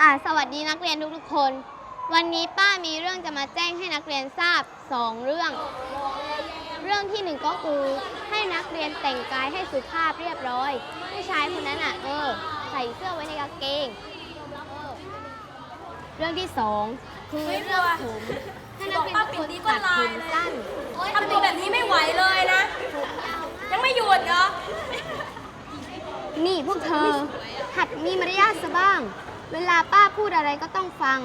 อ่าสวัสดีนักเรียนทุกๆคน วันนี้ป้ามีเรื่องจะมาแจ้งให้นักเรียนทราบสองเรื่อง เรื่องที่หนึ่งก็คือให้นักเรียนแต่งกายให้สุภาพเรียบร้อยผู้ชายคนนั้นอะเออใส่เสื้อไว้ในกางเกงเออเรื่องที่สองคือเรื่องผมให้นักเรียนทุกคนตัดผมสั้นทำตัวแบบนี้ไม่ไหวเลยนะ ยังไม่หยุดเหรอนี่พวกเธอ หัดมีมารยาทซะบ้าง เวลาป้าพูดอะไรก็ต้องฟัง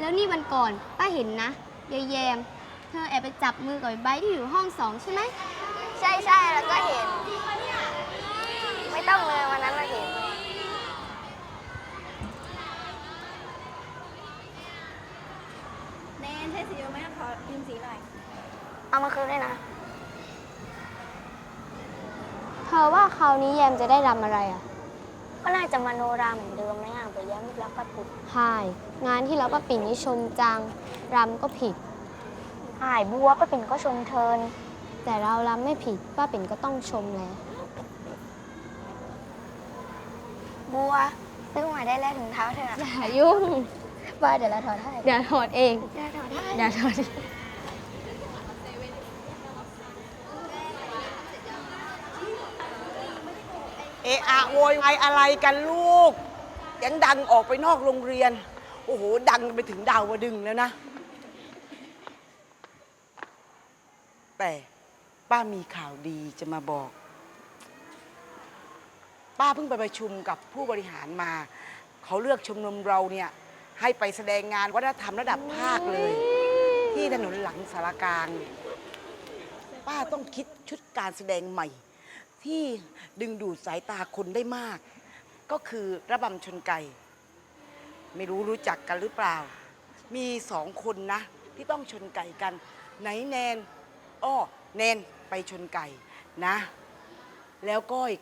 แล้วนี่วันก่อน ป้าเห็นนะยายแยม เธอแอบไปจับมือกับไอ้ไบร์ทที่อยู่ห้องสองใช่ไหม ใช่ใช่แล้วก็เห็น ไม่ต้องเลยวันนั้นเราเห็นเนนใช้สีเดียวไหมขอยืมสีหน่อย เอามาคืนด้วยนะ เธอว่าคราวนี้แยมจะได้รำอะไรอะ ก็น่าจะมโนราเหมือนเดิมนะอะแต่ยังไม่รับประตุใช่งานที่เราป้าปิ่นนิชมจังรำก็ผิด หายบัวป้าปิ่นก็ชมเทิน แต่เรารำไม่ผิดป้าปิ่นก็ต้องชมแล้วบัวซื้อมาได้แล้วถุงเท้าเธออย่ายุ่งบ้าเดี๋ยวเราถอดให้เดี๋ยวถอดเอง เดี๋ยวถอดให้ เดี๋ยวถอดเอะอะ โวยวายอะไรกันลูกยังดังออกไปนอกโรงเรียน โอ้โห ดังไปถึงดาวดึงแล้วนะ แต่ป้ามีข่าวดีจะมาบอก ป้าเพิ่งไปประชุมกับผู้บริหารมา เขาเลือกชมรมเราเนี่ย ให้ไปแสดงงานวัฒนธรรมระดับภาคเลย ที่ถนนหลังสารกลาง ป้าต้องคิดชุดการแสดงใหม่ ที่ดึงดูดสายตาคนได้มาก ก็คือระบำชนไก่ ไม่รู้รู้จักกันหรือเปล่า มีสองคนนะ ที่ต้องชนไก่กัน ไหนแนนอ้อแนนไปชนไก่นะ แล้วก้อย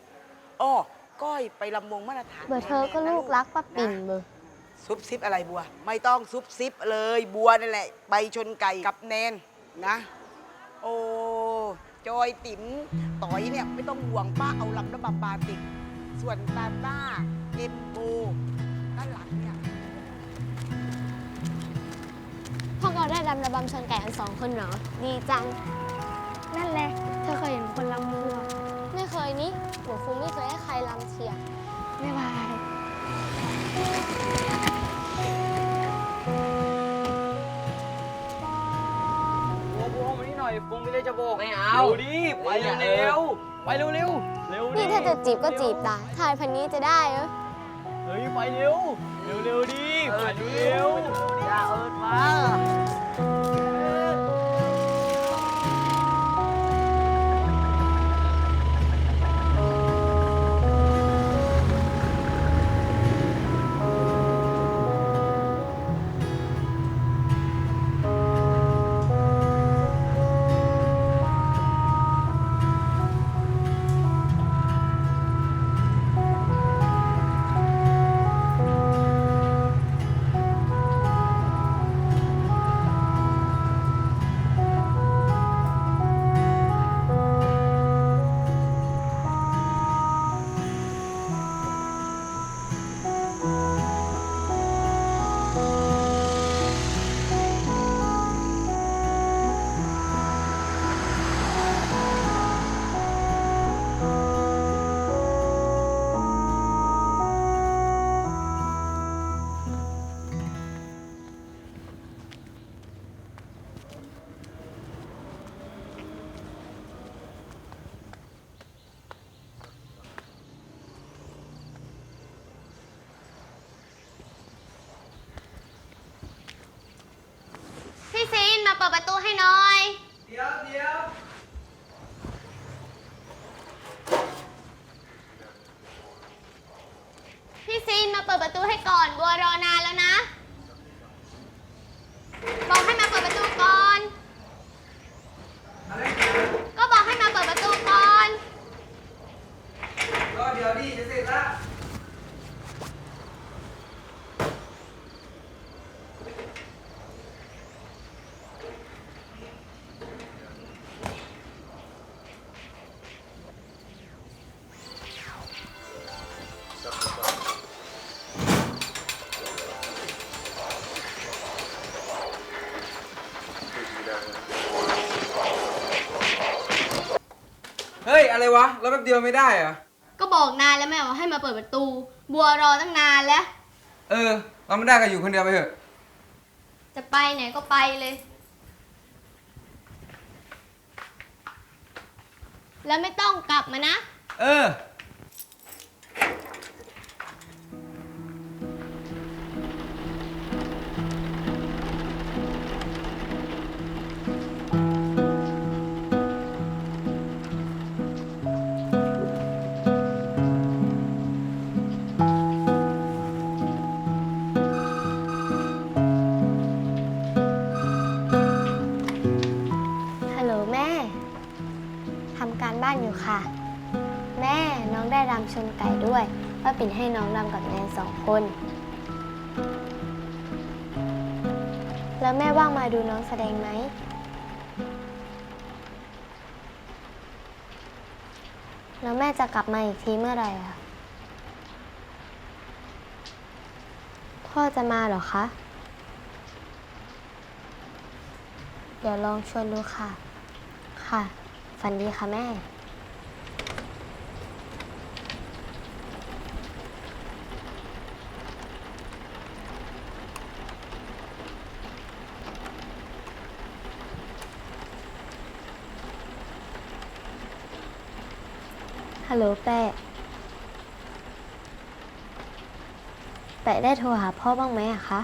อ้อก้อยไปลำวงมาตรฐานเบอร์เธอก็ลูกรักป้าปิ่นเบอร์ซุบซิบอะไรบัว ไม่ต้องซุบซิบเลยบัวนั่นแหละ ไปชนไก่กับแนนนะ โอ้ จอยติ๋มต่อยเนี่ยไม่ต้องห่วงป้าเอาลำระบำปาติดส่วนตาต้าเอ็มโบด้านหลังเนี่ย พวกเราได้รำระบำชนไก่กันสองคนเหรอ ดีจัง นั่นแหละ เธอเคยเห็นคนลำบัวไม่เคยนี่หนูคงไม่เคยให้ใครรำเชียร์ไม่บาย บัวมานี่หน่อยฟงมีอะไรจะบอกไม่เอาเร็วดิไปเร็วๆไปเร็วเร็วๆเร็วดินี่ถ้าจะจีบก็จีบได้ทายพันนี้จะได้เหรอเฮ้ยไปเร็วเร็วเร็วๆดิไปเร็วอย่าเอิดมา ประตูให้หน่อย เดี๋ยวเดี๋ยวพี่ซีนมาเปิดประตูให้ก่อนบัวรอนานแล้วนะ บอกให้มาเปิดประตูก่อน ก็บอกให้มาเปิดประตูก่อน ก็เดี๋ยวดิจะเสร็จแล้ว อะไรวะ แล้วแป๊บเดียวไม่ได้เหรอ ก็บอกนายแล้วแม่ว่าให้มาเปิดประตู บัวรอตั้งนานแล้ว เออเราไม่ได้ก็อยู่คนเดียวไปเถอะ จะไปไหนก็ไปเลย แล้วไม่ต้องกลับมานะ เออ ป้าปิ่นให้น้องรำกับแนนสองคน แล้วแม่ว่างมาดูน้องแสดงไหม แล้วแม่จะกลับมาอีกทีเมื่อไหร่อะพ่อจะมาเหรอคะ เดี๋ยวลองชวนดูค่ะ ค่ะ ฝันดีค่ะแม่ ฮัลโหลแปะแปะได้โทรหาพ่อบ้างไหมอะคะ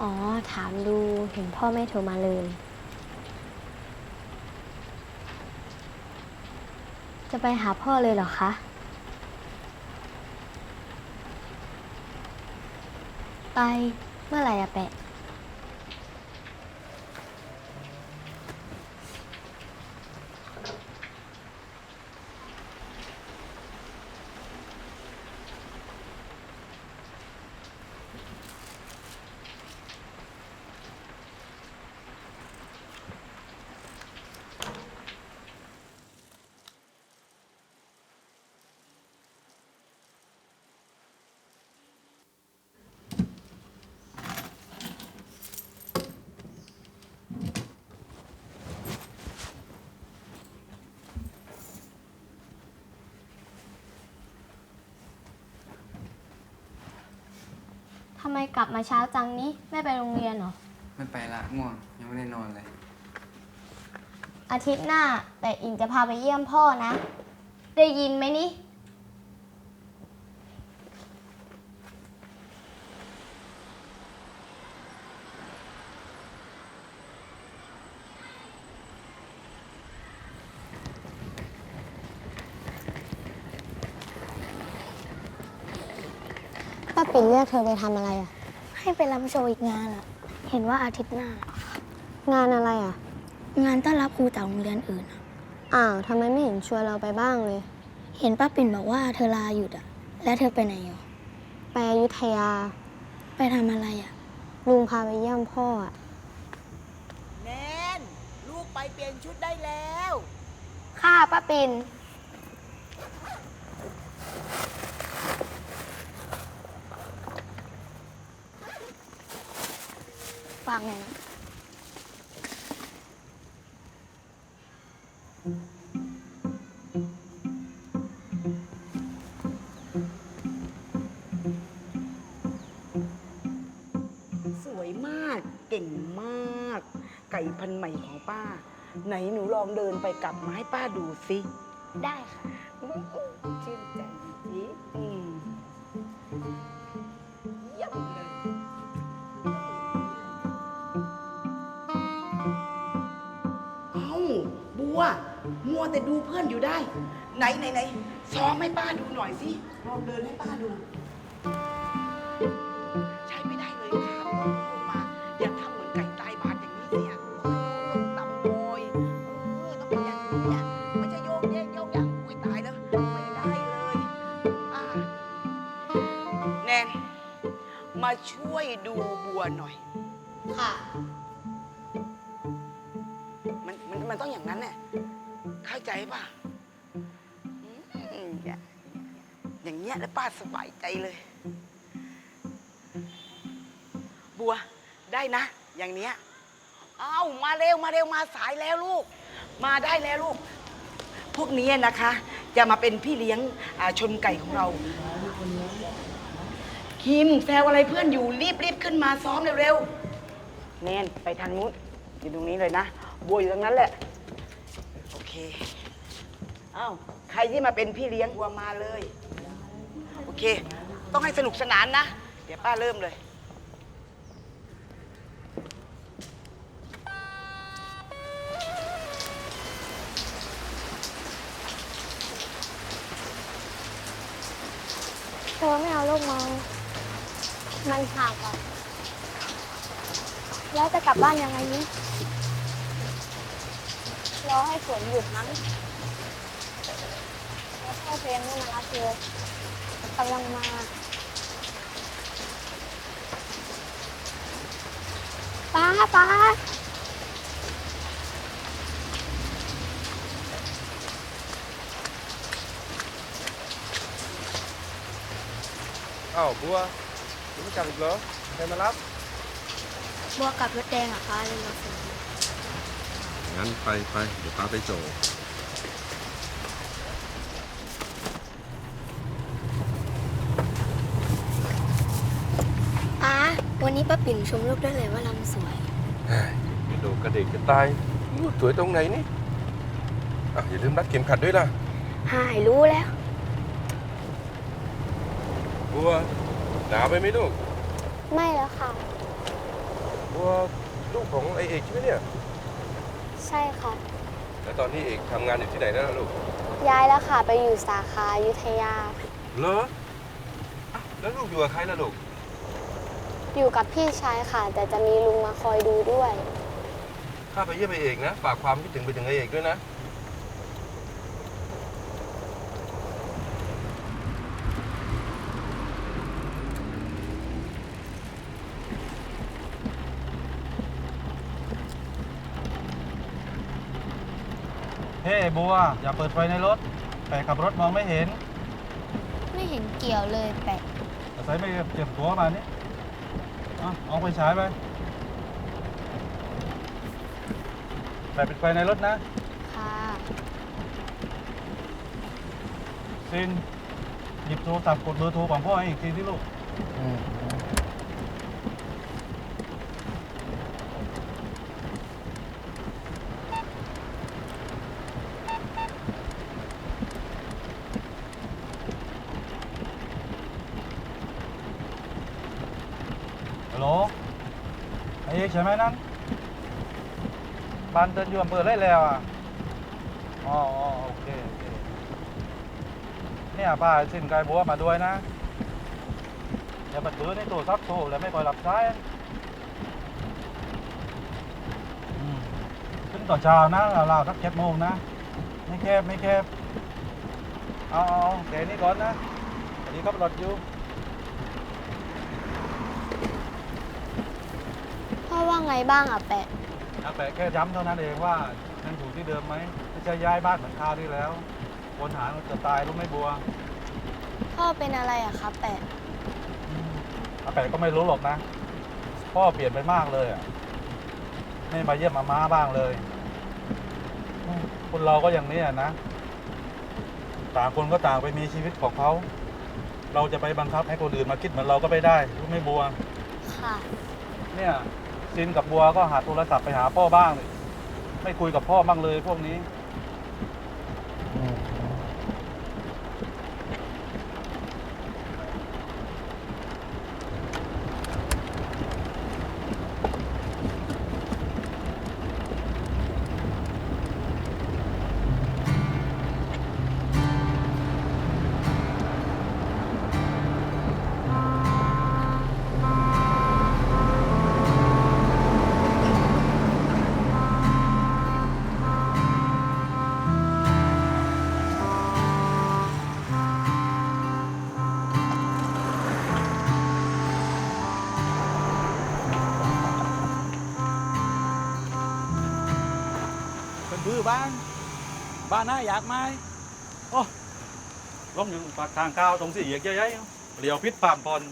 อ๋อ ถามดูเห็นพ่อไม่โทรมาเลย จะไปหาพ่อเลยเหรอคะ ไปเมื่อไหร่อะแปะ ทำไมกลับมาเช้าจังนี้ไม่ไปโรงเรียนเหรอ ไม่ไปละง่วง ยังไม่ได้นอนเลย อาทิตย์หน้าแต่อิงจะพาไปเยี่ยมพ่อนะ ได้ยินไหมนี่ เรียกเธอไปทำอะไรอะ ให้ไปรับโชว์อีกงานอะ เห็นว่าอาทิตย์หน้า งานอะไรอะ งานต้อนรับครูจากโรงเรียนอื่นอะอ้าวทำไมไม่เห็นชวนเราไปบ้างเลย เห็นป้าปิ่นบอกว่าเธอลาหยุดอะ แล้วเธอไปไหนอยู่ไปอยุธยา ไปทำอะไรอะ ลุงพาไปเยี่ยมพ่ออะ แนนลูกไปเปลี่ยนชุดได้แล้ว ค่ะป้าปิ่น ฝากหน่อยนะสวยมากเก่งมาก ไก่พันธุ์ใหม่ของป้า ไหนหนูลองเดินไปกลับมาให้ป้าดูสิ ได้ค่ะ เพื่อนอยู่ได้ ไหนไหนไหนซ้อมให้ป้าดูหน่อยสิลองเดินให้ป้าดู ใช้ไม่ได้เลยครับลงมาอย่าทำเหมือนไก่ตายบาดอย่างนี้สิอะเออต่ำโอยเออต้องเป็นอย่างนี้อะไม่ใช่โยกเยกโยกอย่างอุ้ยตายแล้วไม่ได้เลยอ่าแนนมาช่วยดูบัวหน่อย ค่ะ ป้าสบายใจเลย บัวได้นะ อย่างเนี้ยเอ้ามาเร็วมาเร็วมาสายแล้วลูก มาได้แล้วลูก พวกนี้นะคะ จะมาเป็นพี่เลี้ยงอ่าชนไก่ของเรา คิมแซวอะไรเพื่อนอยู่รีบรีบขึ้นมาซ้อมเร็วๆแนนไปทางนู้นอยู่ตรงนี้เลยนะ บัวอยู่ตรงนั้นแหละ โอเค อ้าว ใครที่มาเป็นพี่เลี้ยงบัวมาเลย เค ต้องให้สนุกสนานนะ เดี๋ยวป้าเริ่มเลย เธอไม่เอาลูกมามันหักอะแล้วจะกลับบ้านยังไงนี้รอให้ฝนหยุดมั้งแล้วพ่อเพลงไม่มารับเธอ กำลังมา ป้าป้าอ้าวบัวยังไม่กลับอีกเหรอใครมารับ บัวกับรถแดงอะป้าเลยมาส่ง งั้นไปไปเดี๋ยวป้าไปส่ง วันนี้ป้าปิ่นชมลูกได้เลยว่าลำสวย กระโดดกระเด็กกระตายอู้สวยตรงไหนนี่อะอย่าลืมรัดเข็มขัดด้วยล่ะหายรู้แล้ว บัวหนาวไปไหมลูกไม่แล้วค่ะ บัวลูกของไอเอกใช่ไหมเนี่ยใช่ค่ะ แล้วตอนนี้เอกทำงานอยู่ที่ไหนแล้วล่ะลูกย้ายแล้วค่ะ ไปอยู่สาขาอยุธยา เหรออะแล้วลูกอยู่กับใครล่ะลูก อยู่กับพี่ชายค่ะ แต่จะมีลุงมาคอยดูด้วย ข้าไปเยี่ยมไอเอกนะ ฝากความคิดถึงไปถึงไอเอกด้วยนะ เฮ้บัว อย่าเปิดไฟในรถแปะขับรถมองไม่เห็น ไม่เห็นเกี่ยวเลยแปะอาศัยไม่เจ็บตัวมานี่ เอาเอาไปฉายไปแปะปิดไฟในรถนะค่ะซินหยิบโทรศัพท์กดเบอร์โทรของพ่อให้อีกทีที่ลูก ฮัลโหลไอ้เอกใช่ไหมนั้นบ้านเดินอยู่อำเภอไรแล้วอะอ๋ออ๋อโอเคโอเคเนี่ยป้าสินไกายบัวมาด้วยนะอย่ามาถือในโทรศัพท์โทรแล้วไม่คอยรับสายขึ้นต่อเช้านะราวๆสักเจ็ดโมงนะ ไม่แคบไม่แคบเอาเอาเอาแค่นี้ก่อนนะอันนี้ขับรถอยู่ พ่อว่า ไงบ้างอะแปะนักแปะแค่ย้ำเท่านั้นเองว่ายังอยู่ที่เดิมไหมไม่ใช่ย้ายบ้านเหมือนคราวที่แล้วคนหาจะตายรู้ไหม่บัวพ่อเป็นอะไรอะคะแปะ อาแปะก็ไม่รู้หรอกนะ พ่อเปลี่ยนไปมากเลยอะไม่มาเยี่ยมมาม้าบ้างเลยอืมคนเราก็อย่างนี้อะนะ ต่างคนก็ต่างไปมีชีวิตของเขา เราจะไปบังคับให้คนอื่นมาคิดเหมือนเราก็ไม่ได้รู้ไหม่บัว ค่ะ เนี่ย ซินกับบัวก็หาโทรศัพท์ไปหาพ่อบ้างเลยไม่คุยกับพ่อบ้างเลยพวกนี้ เป็นพื้บ้านบ้านน่าอยากไหมโอ้ลงอยู่ปากทางข้าวตรงสี่เหยียกเยอะๆเหลียวพิษปามพร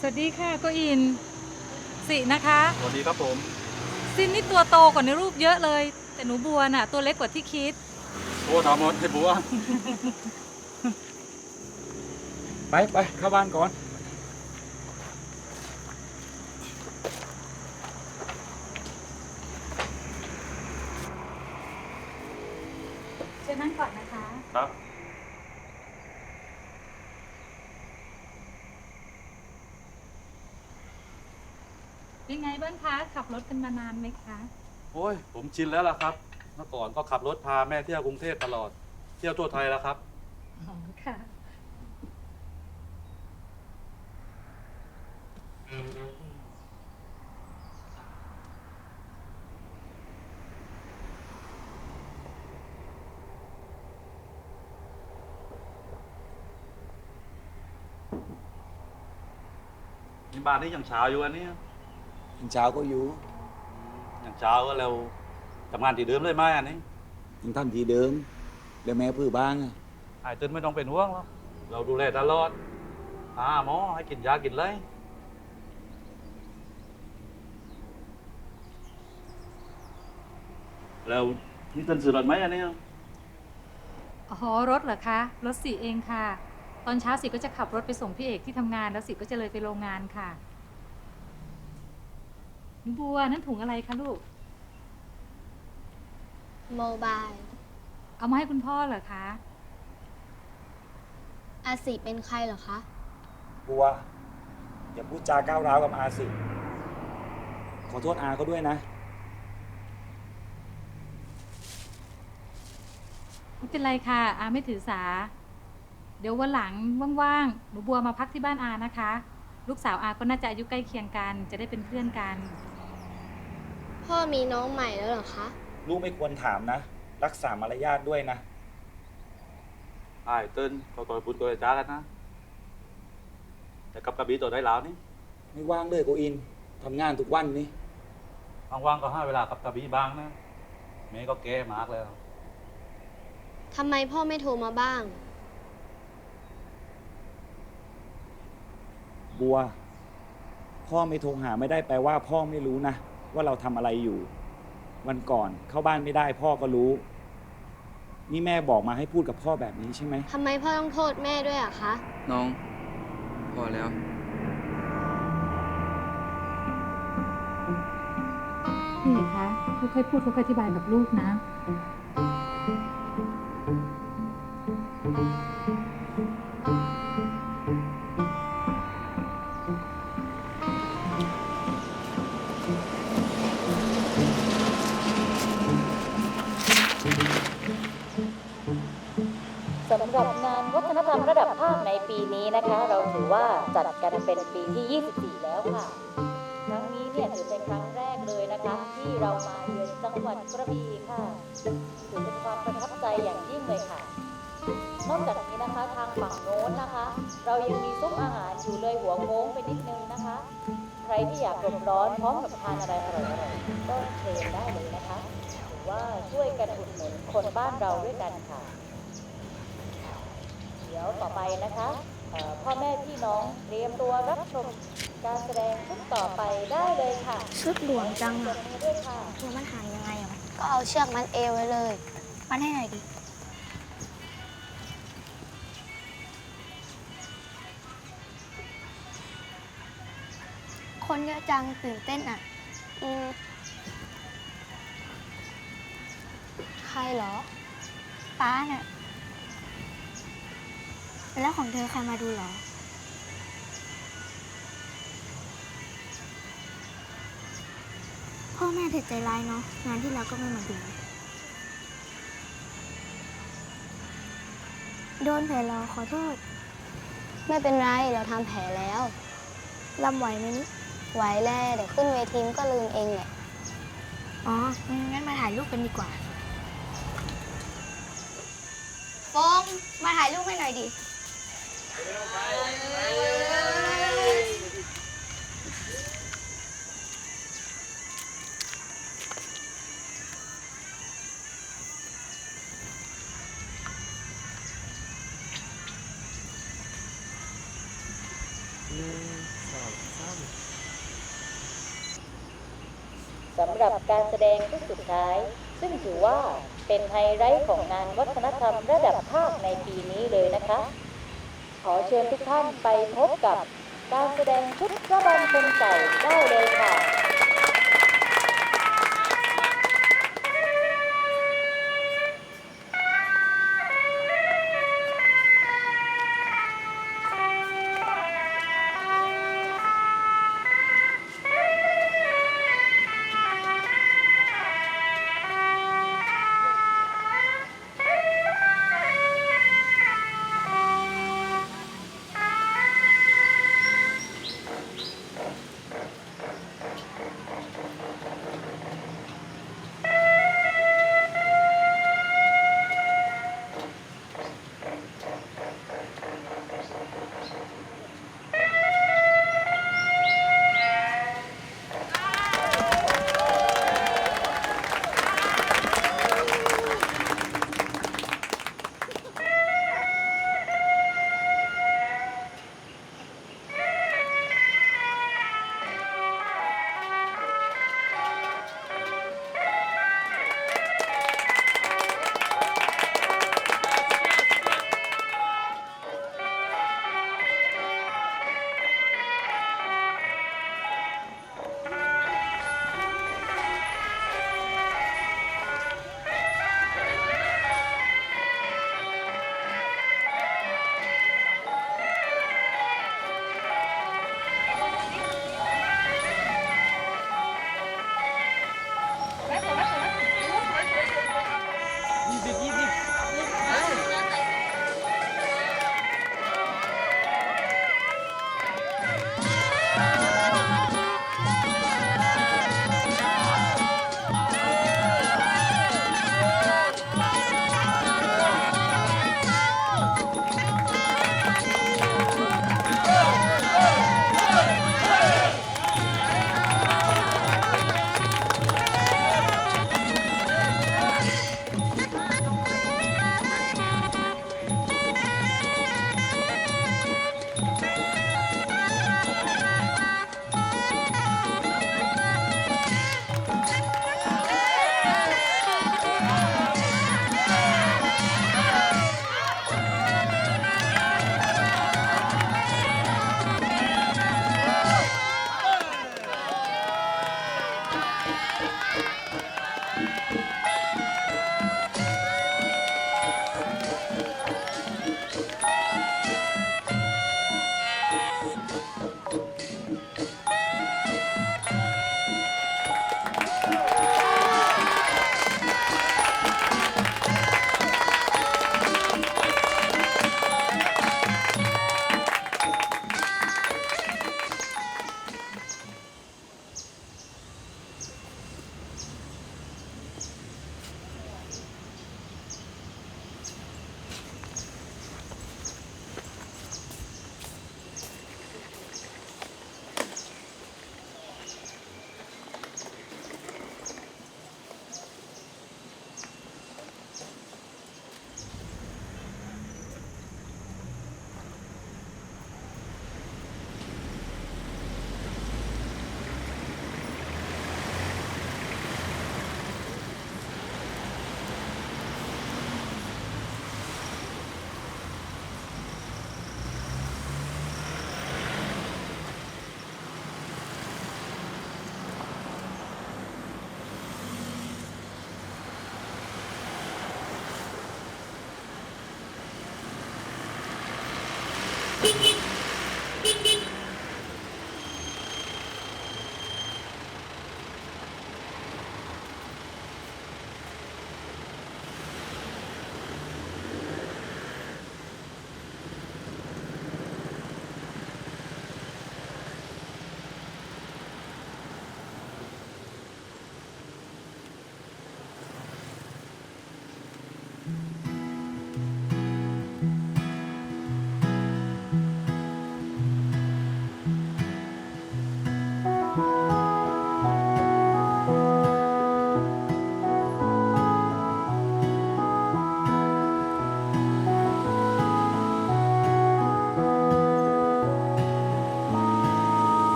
สวัสดีค่ะโก็อินสินะคะ สวัสดีครับผมซินนี่ตัวโตกว่าในรูปเยอะเลย แต่แต่หนูบัวน่ะ ตัวเล็กกว่าที่คิด โอ้ทำหมดให้บัว ไปไปเข้าบ้านก่อน เชิญนั่งก่อนนะคะ ครับ เป็นไง บ้างคะ ขับรถกันมานานไหมคะ โอ้ย ผมชินแล้วล่ะครับ เมื่อก่อนก็ขับรถพาแม่เที่ยวกรุงเทพตลอด เที่ยวทั่วไทยแล้วครับ อ๋อค่ะ นี่บ้านนี้ยังเช้าอยู่อันนี้ เช้าก็อยู่ยังเช้าก็เร็วทำงานที่เดิมเลยไหมอันนี้ยังทำทีเดิม แล้วแม่พื้อบ้างอะหายตื่นไม่ต้องเป็นห่วงหรอกเราดูแลตลอดหาหมอให้กินยากินเลยแล้วนี่ตันสื่อรถไหมอันนี้อ๋อรถเหรอคะ รถสีเองค่ะ ตอนเช้าสิก็จะขับรถไปส่งพี่เอกที่ทำงานแล้วสิก็จะเลยไปโรงงานค่ะ หนูบัวนั่นถุงอะไรคะลูก โมบายเอามาให้คุณพ่อเหรอคะ อาสิเป็นใครเหรอคะ บัว อย่าพูดจาก้าวร้าวกับอาสิ ขอโทษอาเขาด้วยนะ ไม่เป็นไรค่ะ อาไม่ถือสา เดี๋ยววันหลังว่างๆ หนูบัวมาพักที่บ้านอานะคะ ลูกสาวอาก็น่าจะอายุใกล้เคียงกัน จะได้เป็นเพื่อนกัน พ่อมีน้องใหม่แล้วเหรอคะ ลูกไม่ควรถามนะ รักษามารยาทด้วยนะ ไอ้ตื่นตัวตัวปุนตัวจ้ากันนะ แต่กับกระบี่ตัวได้แล้วนี่ไม่ว่างเลยโกอินทำงานทุกวันนี่ว่างๆก็ให้เวลากับกระบี่บ้างนะแม่ก็แก่มากแล้ว ทำไมพ่อไม่โทรมาบ้าง บัว พ่อไม่โทรหาไม่ได้แปลว่าพ่อไม่รู้นะ ว่าเราทำอะไรอยู่ วันก่อนเข้าบ้านไม่ได้พ่อก็รู้ นี่แม่บอกมาให้พูดกับพ่อแบบนี้ใช่ไหมทำไมพ่อต้องโทษแม่ด้วยอะคะ น้อง พอแล้ว พี่เอกคะค่อยๆพูดค่อยๆอธิบายกับลูกนะับงานวัฒนธรรมระดับภาคในปีนี้นะคะ เราถือว่าจัดกันเป็นปีที่ 24 แล้วค่ะ ครั้งนี้เนี่ยถือเป็นครั้งแรกเลยนะคะ ที่เรามาเยือนจังหวัดกระบี่ค่ะถือเป็นความประทับใจอย่างยิ่งเลยค่ะนอกจากนี้นะคะทางฝั่งโน้นนะคะ เรายังมีซุ้มอาหารอยู่เลยหัวโค้งไปนิดนึงนะคะ ใครที่อยากหลบร้อนพร้อมกับทานอะไรอร่อยๆก็เชิญได้เลยนะคะถือว่าช่วยกันอุดหนุนคนบ้านเราด้วยกันค่ะ เดี๋ยวต่อไปนะคะเอ่อพ่อแม่พี่น้องเตรียมตัวรับชมการแสดงชุดต่อไปได้เลยค่ะ ชุดหลวงจังปรอะบมือด้วยค่ะตัวมันหางยังไงอะก็เอาเชือกมัดเอวไว้เลย มันให้หน่อยดิคนเยอะจังตื่นเต้นอะอืมใครเหรอ ป้าเนี่ย แล้วของเธอใครมาดูเหรอ พ่อแม่เธอใจร้ายเนาะงานที่เราก็ไม่มาดู โดนแผลเราขอโทษ ไม่เป็นไรเราทำแผลแล้วลำไหวไหมนี่ไหวแล้วเดี๋ยวขึ้นเวทีมนก็ลืมเองแหละอ๋อ งั้นมาถ่ายรูปกันดีกว่าโฟงมาถ่ายรูปให้หน่อยดิ สำหรับการแสดงชุดสุดท้าย ซึ่งถือว่าเป็นไฮไลท์ของงานวัฒนธรรมระดับภาคในปีนี้เลยนะคะ ขอเชิญทุกท่านไปพบกับการแสดงชุดระบำคนเก่าได้เลยค่ะ